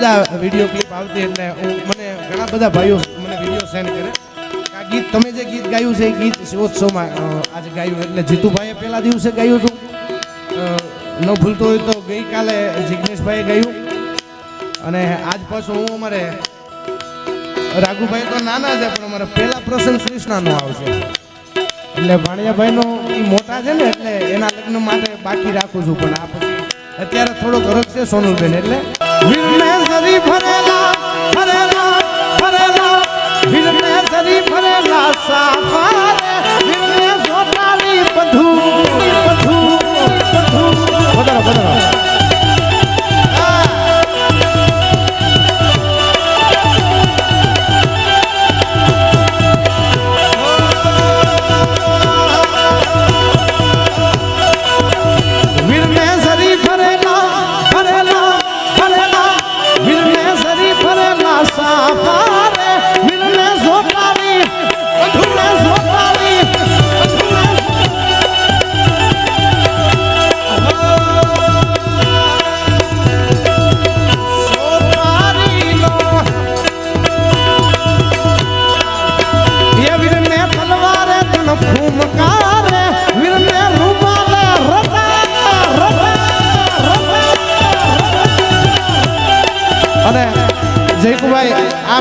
આ video clip આવતી એટલે હું મને ઘણા બધા ભાઈઓ મને વીડિયો સેન્ડ કરે. આ ગીત તમે જે ગીત ગાયું છે એ ગીત શિવોત્સવમાં આજે ગાયું એટલે જીતુભાઈએ પહેલા દિવસે ગાયું હતું. ન ભૂલતો હોય તો ગઈકાલે જિગ્નેશભાઈએ ગાયું. અને આજ પાછું હું અમારે રાઘુભાઈ તો નાના છે, પણ અમારે પહેલા પ્રસંગ કૃષ્ણાનો આવશે. એટલે ભાણિયાભાઈનો મોટા છે ને, એટલે એના લગ્ન માટે બાકી રાખું છું. પણ આ પછી અત્યારે થોડો ઘરક છે સોનુલબેન, એટલે વીરને સરી ફરેલા ફરેલા ફરેલા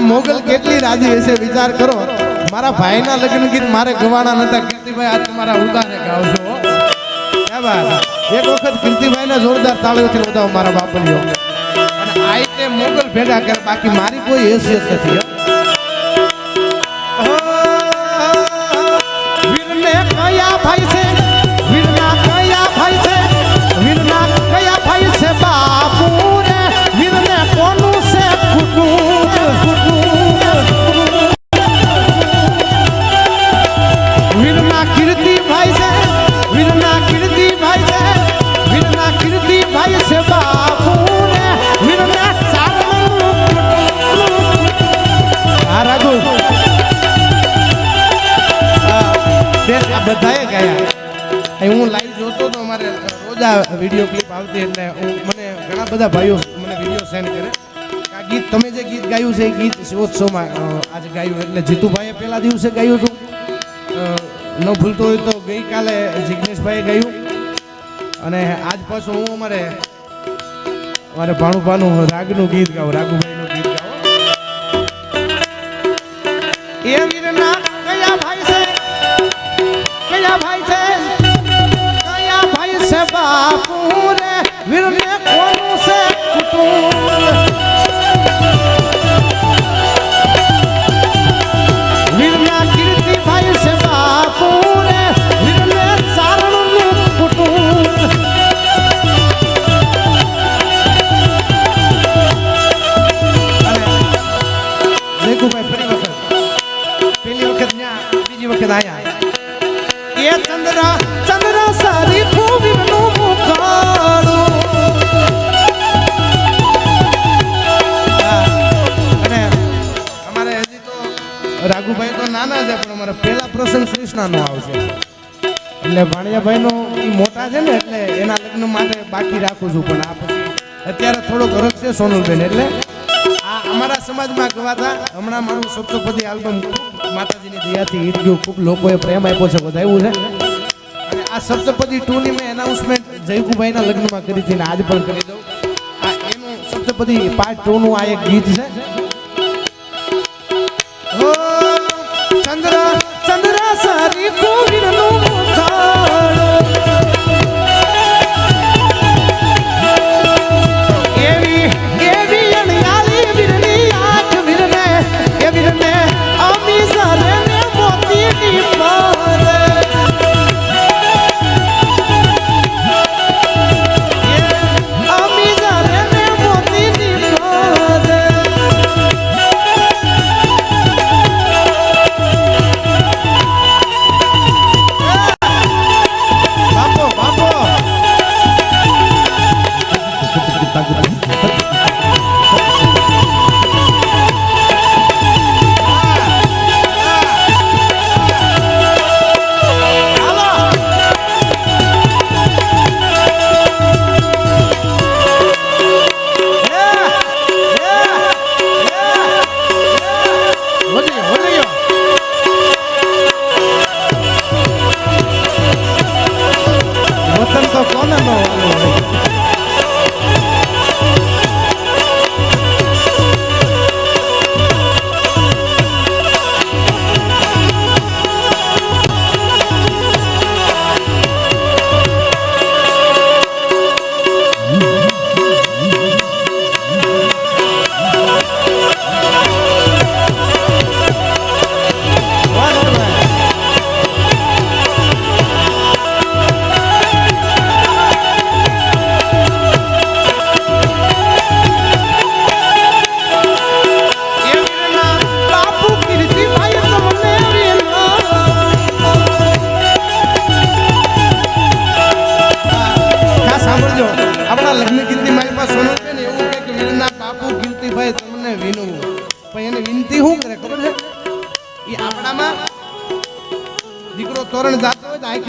મોગલ કેટલી રાજી હશે, વિચાર કરો. મારા ભાઈના લગ્ન ગીત મારે ગવાના નતા. કીર્તિભાઈ, આજ તમારા ઉતારે ગાવ છો, હો. એક વખત કીર્તિભાઈને જોરદાર તાળીઓથી વધાવો મારા બાપલીઓ. અને આ મોગલ ભેગા કરે બાકી મારી કોઈ હેસિયત નથી તો રોજ વીડિયો ક્લિપ આવતી એટલે હું મને ઘણા બધા ભાઈઓ મને વીડિયો સેન્ડ કરે. આ ગીત તમે જે ગીત ગાયું છે, એ ગીત શિવોત્સવમાં આજે ગાયું એટલે જીતુભાઈએ પહેલા દિવસે ગાયું હતું. ન ભૂલતો હોય તો ગઈકાલે જિગ્નેશભાઈએ ગાયું. અને આજ પાછું હું અમારે અમારે ભાણુભાનું રાગનું ગીત ગાઉં રાગુભાઈનું ગીત ગાઉં. એ વીરના ભાઈ છે બાપુ રે વીરને કોનું છે કુટુંબ વીરના કીર્તિ ભાઈ છે બાપુ રે વીરને ચારણનું કુટુંબ જયકુભાઈ ફરી વખત પેલી વખત ન્યા બીજી વખત આયા એ ચંદ્ર ચંદ્ર સારી રાઘુભાઈ તો નાના છે, પણ અમારે પહેલા પ્રસંગ કૃષ્ણાનો આવશે. એટલે ભાણિયાભાઈનો એ મોટા છે ને, એટલે એના લગ્ન માટે બાકી રાખું છું. પણ આ પછી અત્યારે થોડોક રસ છે સોનુલબેન, એટલે આ અમારા સમાજમાં ગવાતા હમણાં મારું સપ્તપતિ આલ્બમ માતાજીની દયાથી હિટ ગયું ખૂબ લોકોએ પ્રેમ આપ્યો છે વધાવ્યું છે. અને આ સપ્તપદી ટુની મેં એનાઉન્સમેન્ટ જયકુભાઈના લગ્નમાં કરી હતી ને આજ પણ કરી દઉં. આ એનું સપ્તપદી પાર્ટ ટુનું આ એક ગીત છે. ચંદ્ર ચંદ્ર સારી ગોવિંદનું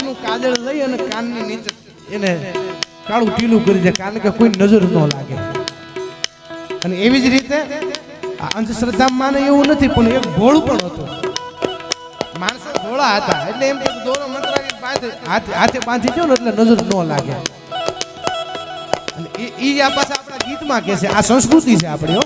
ઝીણું કાદળ લઈ અને કાનની નીચે એને કાળું ટીલું કરી દે, કારણ કે કોઈ નજર ન લાગે. અને એવી જ રીતે આ અંધશ્રદ્ધામાં માને એવું નથી, પણ એક ભોળું પણ હતો. માણસો ભોળા હતા, એટલે એમ દોરો મંત્રાવી હાથે હાથે બાંધી ગયો ને, એટલે નજર ન લાગે. અને એ આ પાછા આપણા ગીતમાં કહે છે, આ સંસ્કૃતિ છે આપણી